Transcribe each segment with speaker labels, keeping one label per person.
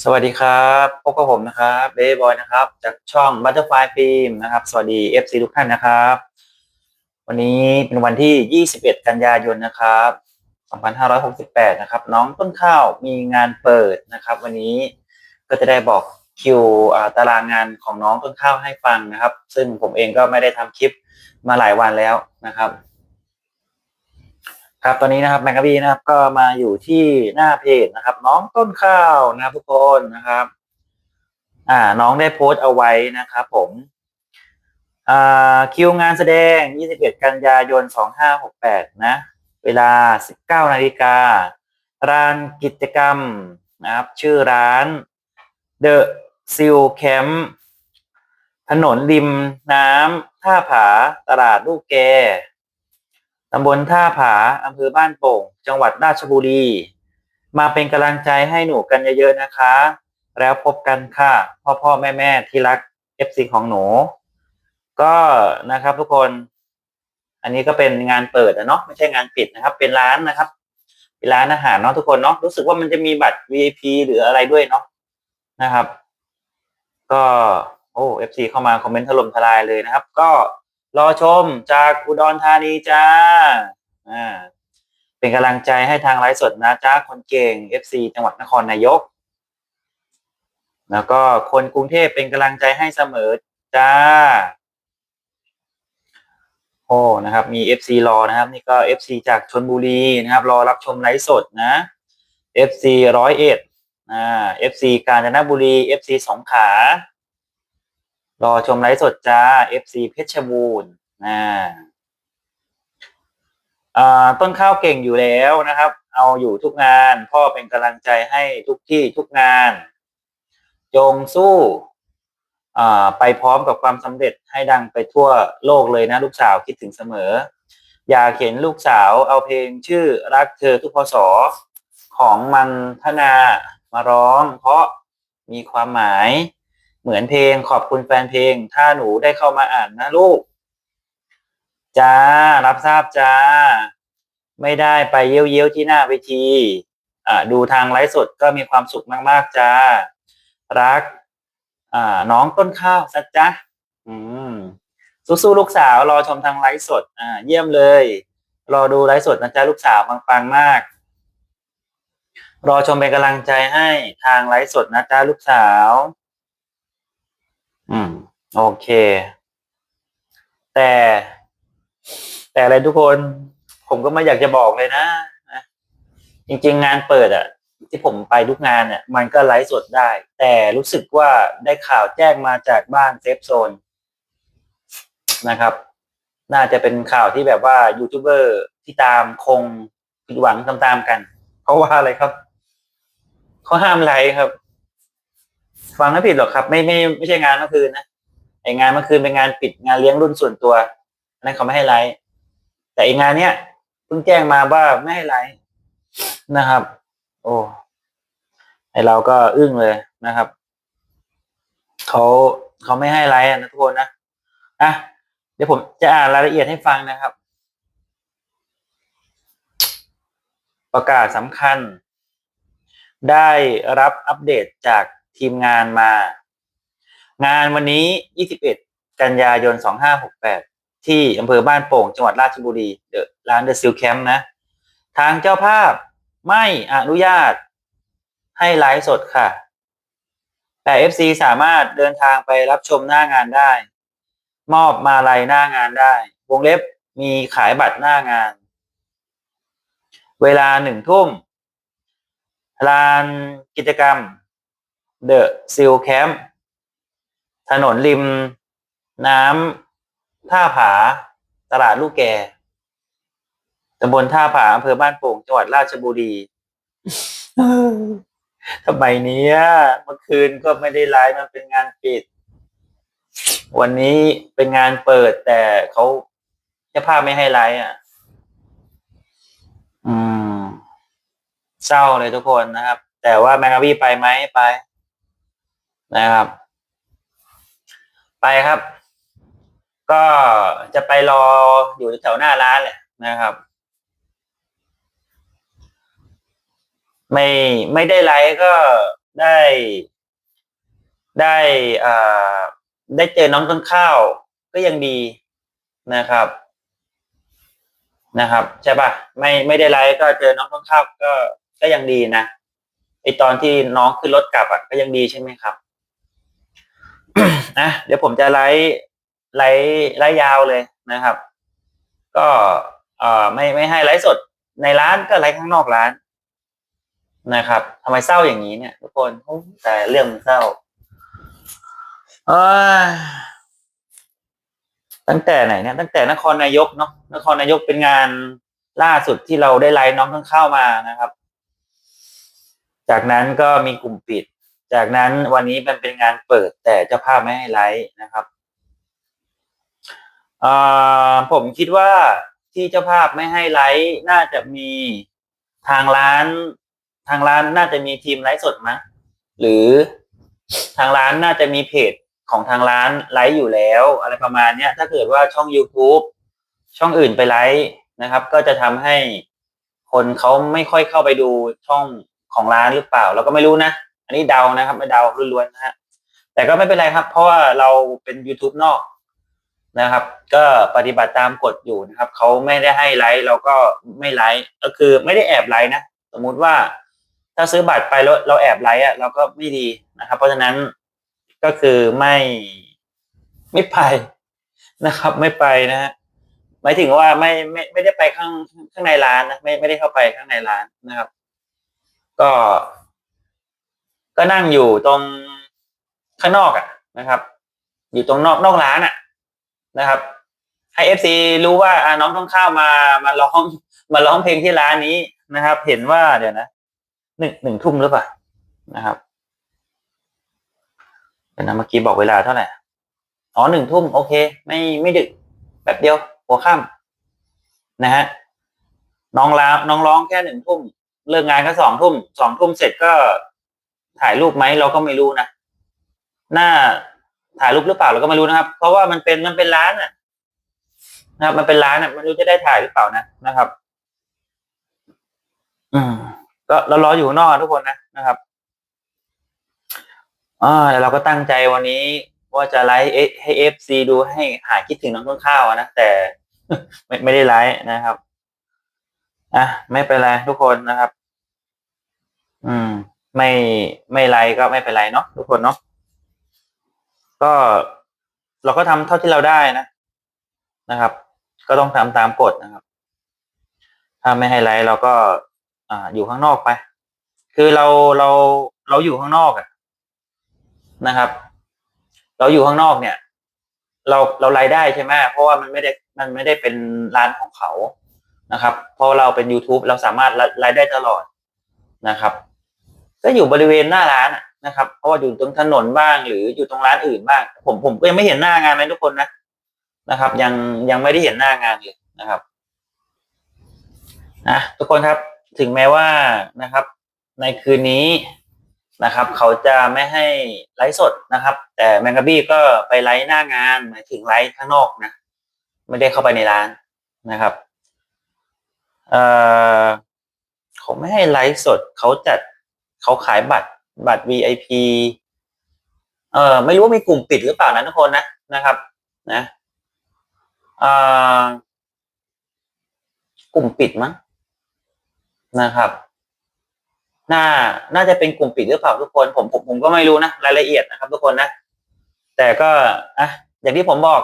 Speaker 1: สวัสดีครับพบกับผมนะครับเบย์บอยนะครับ จากช่อง Butterfly Film นะครับ สวัสดี FC ทุกท่านนะครับ วันนี้เป็นวันที่ 21 กันยายนนะครับ 2568 นะครับ น้องต้นข้าวมีงานเปิดนะครับ วันนี้ก็จะได้บอกคิวอ่าตารางงานของน้องต้นข้าวให้ฟังนะครับ ซึ่งผมเองก็ไม่ได้ทำคลิปมาหลายวันแล้วนะครับ ครับตอนนี้นะครับแมงกะบีนะครับก็มาอยู่ที่หน้าเพจนะครับ น้องต้นข้าวนะครับทุกคนนะครับ อ่า น้องได้โพสต์เอาไว้นะครับผมอ่าคิวงานแสดง 21 กันยายน 2568 นะ เวลา 19นาฬิการ้านกิจกรรมนะครับ ชื่อร้าน The Seal Camp ถนนริมน้ำท่าผาตลาดลูกแก ตำบลท่าผาอำเภอบ้านโป่ง จังหวัดราชบุรี มาเป็นกำลังใจให้หนูกันเยอะๆนะคะ แล้วพบกันค่ะ พ่อพ่อแม่แม่ที่รัก FC ของหนู ก็นะครับทุกคน อันนี้ก็เป็นงานเปิดนะเนาะไม่ใช่งานปิดนะครับ เป็นร้านนะครับเป็นร้านอาหารเนาะทุกคนเนาะรู้สึกว่ามันจะมีบัตร VIP หรืออะไรด้วยเนาะนะครับ ก็โอ้ FC เข้ามาคอมเมนต์ถล่มทลายเลยนะครับ ก็ รอชมจากอุดรธานีจ้าอ่าเป็นกำลังใจให้ทางไลฟ์สดนะจ้าคนเก่ง FC จังหวัดนครนายก แล้วก็คนกรุงเทพเป็นกำลังใจให้เสมอจ้าโอ้นะครับ มี FC รอนะครับ นี่ก็ FC จากชนบุรีนะครับ รอรับชมไลฟ์สดนะ FC ร้อยเอ็ดอ่า FC กาญจนบุรี FC สงขลา รอชมไลฟ์สดจ้า FC เพชรบูรณ์อ่าอ่าต้นข้าวเก่งอยู่แล้วนะครับ เอาอยู่ทุกงาน พ่อเป็นกำลังใจให้ทุกที่ทุกงาน จงสู้ไปพร้อมกับความสำเร็จให้ดังไปทั่วโลกเลยนะ ลูกสาวคิดถึงเสมอ อยากเห็นลูกสาวเอาเพลงชื่อรักเธอทุกพศของมันธนามาร้องเพราะมีความหมาย เหมือนเพลงขอบคุณแฟนเพลง ถ้าหนูได้เข้ามาอ่านนะลูกจ้ารับทราบจ้า ไม่ได้ไปเยี่ยวๆที่หน้าเวทีอ่าดูทางไลฟ์สดก็มีความสุขมากๆจ้า รัก อ่า น้องต้นข้าวสัจจ๊ะอืมสู้ๆลูกสาวรอชมทางไลฟ์สด อ่า เยี่ยมเลย รอดูไลฟ์สดนะจ๊ะลูกสาวปังๆมาก รอชมเป็นกำลังใจให้ทางไลฟ์สดนะจ๊ะลูกสาว อืม โอเค แต่ แต่อะไรทุกคน ผมก็ไม่อยากจะบอกเลยนะนะจริง ๆ งานเปิดอะที่ผมไปทุกงานเนี่ยมันก็ไลฟ์สดได้ แต่รู้สึกว่าได้ข่าวแจ้งมาจากบ้านเซฟโซนนะครับ น่าจะเป็นข่าวที่แบบว่ายูทูบเบอร์ที่ตามคงผิดหวังตามๆกัน เพราะว่าอะไรครับเขาห้ามไลฟ์ครับ ฟังไม่ผิดหรอกครับ ไม่ไม่ไม่ใช่งานเมื่อคืนนะไองานเมื่อคืนเป็นงานปิดงานเลี้ยงรุ่นส่วนตัวนนั้นเขาไม่ให้ไลฟ์แต่ไองานเนี้ยเพิ่งแจ้งมาว่าไม่ให้ไลฟ์นะครับ โอ้ไอเราก็อึ้งเลยนะครับเขาเขาไม่ให้ไลฟ์นะทุกคนนะอะเดี๋ยวผมจะอ่านรายละเอียดให้ฟังนะครับ ประกาศสำคัญ ได้รับอัปเดตจาก ทีมงานมา งานวันนี้ 21 กันยายน 2568 ที่อำเภอบ้านโป่ง จังหวัดราชบุรีเดอะร้านเดอะซิลแคมป์นะ ทางเจ้าภาพไม่อนุญาตให้ไลฟ์สดค่ะ แต่ FC สามารถเดินทางไปรับชมหน้างานได้ มอบมาลัยหน้างานได้ วงเล็บมีขายบัตรหน้างาน เวลาหนึ่งทุ่มลานกิจกรรม The Seal Camp ถนนริม น้ำท่าผา ตลาดลูกแกตำบลท่าผาอำเภอบ้านโป่งจังหวัดราชบุรีทำไมเนี้ยเมื่อคืนก็ไม่ได้ไลฟ์มันเป็นงานปิด วันนี้เป็นงานเปิดแต่เขาเจ้าภาพไม่ให้ไลฟ์อะ อืม เศร้าเลยทุกคนนะครับ แต่ว่าแมงกะบี้ไปไหมไป นะครับ ไปครับ ก็จะไปรออยู่แถวหน้าร้านแหละนะครับ ไม่ไม่ได้ไลฟ์ก็ได้ ได้อ่าได้เจอน้องต้นข้าวก็ยังดีนะครับ นะครับใช่ปะไม่ไม่ได้ไลฟ์ก็เจอน้องต้นข้าวก็ก็ยังดีนะไอตอนที่น้องขึ้นรถกลับอะก็ยังดีใช่ไหมครับ นะเดี๋ยวผมจะไลฟ์ไลฟ์ไลฟ์ยาวเลยนะครับ ก็เอ่อไม่ไม่ให้ไลฟ์สดในร้านก็ไลฟ์ข้างนอกร้านนะครับทำไมเศร้าอย่างนี้เนี่ยทุกคนแต่เรื่องมันเศร้าเอ้ยตั้งแต่ไหนเนี่ยตั้งแต่นครนายกเนาะนครนายกเป็นงานล่าสุดที่เราได้ไลฟ์น้องต้องเข้ามานะครับ จากนั้นก็มีกลุ่มปิด จากนั้นวันนี้มันเป็นงานเปิดแต่เจ้าภาพไม่ให้ไลฟ์นะครับผมคิดว่าที่เจ้าภาพไม่ให้ไลฟ์น่าจะมีทางร้าน ทางร้านน่าจะมีทีมไลฟ์สดมั้ยหรือทางร้านน่าจะมีเพจของทางร้านไลฟ์อยู่แล้ว อะไรประมาณเนี้ยถ้าเกิดว่าช่อง YouTube ช่องอื่นไปไลฟ์นะครับ ก็จะทำให้คนเขาไม่ค่อยเข้าไปดูช่องของร้านหรือเปล่า เราก็ไม่รู้นะ อันนี้เดานะครับไม่เดาล้วนๆนะฮะแต่ก็ไม่เป็นไรครับ เพราะว่าเราเป็น YouTube นอกนะครับ ก็ปฏิบัติตามกฎอยู่นะครับเขาไม่ได้ให้ไลฟ์เราก็ไม่ไลฟ์ก็คือไม่ได้แอบไลฟ์นะสมมุติว่าถ้าซื้อบัตรไปแล้วเราแอบไลฟ์อะเราก็ไม่ดีนะครับ เพราะฉะนั้นก็คือไม่ไม่ไปนะครับ ไม่ไปนะฮะหมายถึงว่าไม่ไม่ไม่ได้ไปข้างข้างในร้านนะไม่ไม่ได้เข้าไปข้างในร้านนะครับ ก็ ก็นั่งอยู่ตรงข้างนอกอะนะครับ อยู่ตรงนอกนอกร้านอะนะครับ ให้เอฟซีรู้ว่าอ่าน้องต้องเข้ามามาร้องมาร้องเพลงที่ร้านนี้นะครับ เห็นว่าเดี๋ยวนะหนึ่งหนึ่งทุ่มหรือเปล่านะครับเดี๋ยวนะเมื่อกี้บอกเวลาเท่าไหร่อ๋อหนึ่งทุ่มโอเค ไม่ไม่ดึกแบบเดียว หัวค่ำนะฮะน้องร้องน้องร้องแค่หนึ่งทุ่มเลิกงานก็สองทุ่มสองทุ่มเสร็จก็ ถ่ายรูปไหมเราก็ไม่รู้นะหน้าถ่ายรูปหรือเปล่าเราก็ไม่รู้นะครับ เพราะว่ามันเป็นมันเป็นร้านอะ นะครับ มันเป็นร้านอะไม่รู้จะได้ถ่ายหรือเปล่านะนะครับ อืมก็เรารออยู่นอกทุกคนนะนะครับอ่าแล้วเราก็ตั้งใจวันนี้ว่าจะไลฟ์ให้เอฟซีดูให้หายคิดถึงน้องต้นข้าวนะแต่ไม่ไม่ได้ไลฟ์นะครับอะไม่เป็นไรทุกคนนะครับ อืม ไม่ไม่ไลฟ์ก็ไม่เป็นไรเนาะทุกคนเนาะก็เราก็ทำเท่าที่เราได้นะนะครับ ก็ต้องทำตามกฎนะครับ ถ้าไม่ให้ไลฟ์เราก็อ่าอยู่ข้างนอกไป คือเราเราเราอยู่ข้างนอกอะนะครับ เราอยู่ข้างนอกเนี่ย เราเรารายได้ใช่ไหมเพราะว่ามันไม่ได้มันไม่ได้เป็นร้านของเขานะครับ เพราะเราเป็น youtube เราสามารถรายได้ตลอดนะครับ ก็อยู่บริเวณหน้าร้านนะครับ เพราะว่าอยู่ตรงถนนบ้าง หรืออยู่ตรงร้านอื่นบ้าง ผมผมก็ยังไม่เห็นหน้างานนะทุกคนนะนะครับ ยังยังไม่ได้เห็นหน้างานเลยนะครับนะทุกคนครับถึงแม้ว่านะครับ ในคืนนี้นะครับ เขาจะไม่ให้ไลฟ์สดนะครับ แต่แมงกะบี้ก็ไปไลฟ์หน้างานหมายถึงไลฟ์ข้างนอกนะไม่ได้เข้าไปในร้านนะครับเอ่อเขาไม่ให้ไลฟ์สดเขาจัด เขาขายบัตรบัตร VIP เอ่อไม่รู้ว่ามีกลุ่มปิดหรือเปล่านะทุกคนนะนะครับ นะอ่อกลุ่มปิดมั้งนะครับ น่า น่าจะเป็นกลุ่มปิดหรือเปล่าทุกคน ผมผมผมก็ไม่รู้นะรายละเอียดนะครับ ทุกคนนะ แต่ก็อะอย่างที่ผมบอก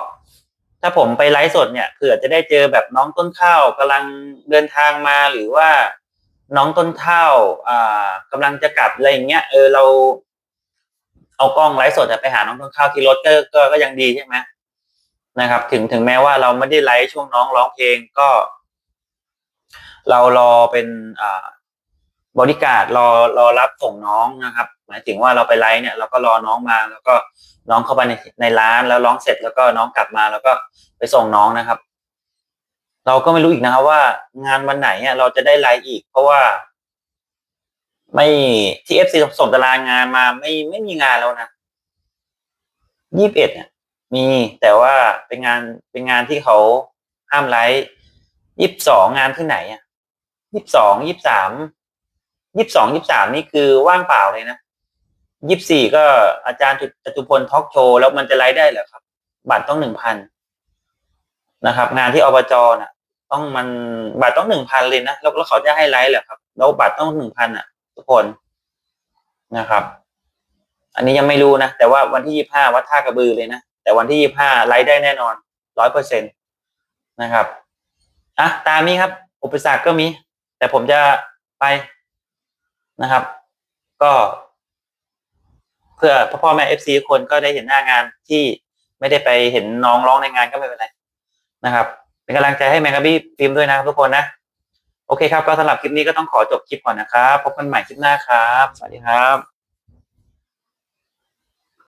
Speaker 1: ถ้าผมไปไลฟ์สดเนี่ยเผื่อจะได้เจอแบบน้องต้นข้าวกำลังเดินทางมาหรือว่า น้องต้นข้าวอ่ากำลังจะกลับอะไรอย่างเงี้ยเออเรา เอากล้องไลฟ์สดไปหาน้องต้นข้าวที่รถก็ก็ก็ยังดีใช่ไหมนะครับ ถึงถึงแม้ว่าเราไม่ได้ไลฟ์ช่วงน้องร้องเพลงก็ เรารอเป็นอ่าบริการรอรอรับส่งน้องนะครับ หมายถึงว่าเราไปไลฟ์เนี่ยเราก็รอน้องมา แล้วก็น้องเข้าไปในในร้านแล้วร้องเสร็จแล้วก็น้องกลับมา แล้วก็ไปส่งน้องนะครับ เราก็ไม่รู้อีกนะครับว่างานวันไหนเนี่ยเราจะได้ไลฟ์อีก เพราะว่า ไม่ที่เอฟซีส่งตารางงานมาไม่ไม่มีงานแล้วนะยี่สิบเอ็ดเนี่ยมีแต่ว่าเป็นงานเป็นงานที่เขาห้ามไลฟ์ยี่สิบสองงานที่ไหนอะยี่สิบสองยี่สิบสามยี่สิบสองยี่สิบสามนี่คือว่างเปล่าเลยนะยี่สิบสี่ก็อาจารย์จตุพลทอล์กโชว์แล้วมันจะไลฟ์ได้เหรอครับ บัตรต้องหนึ่งพันนะครับ งานที่อบจน่ะ ต้องมันบัตรต้องหนึ่งพันเลยนะแล้วแล้วเขาจะให้ไลฟ์เหรอครับแล้วบัตรต้องหนึ่งพันอะ ทุกคนนะครับ อันนี้ยังไม่รู้นะแต่ว่าวันที่ยี่ห้าวัดท่ากระบือเลยนะแต่วันที่ยี่ห้าไลฟ์ได้แน่นอนร้อยเปอร์เซ็นตนะครับอะตามนี้ครับ อุปสรรคก็มี แต่ผมจะไปนะครับ ก็เพื่อพ่อพ่อแม่เอฟซีคนก็ได้เห็นหน้างานที่ไม่ได้ไปเห็นน้องร้องในงานก็ไม่เป็นไรนะครับ เป็นกำลังใจให้แมงกะบี้ฟิล์มด้วยนะครับทุกคนนะ โอเคครับ ก็สำหรับคลิปนี้ก็ต้องขอจบคลิปก่อนนะครับ พบกันใหม่คลิปหน้าครับ สวัสดีครับ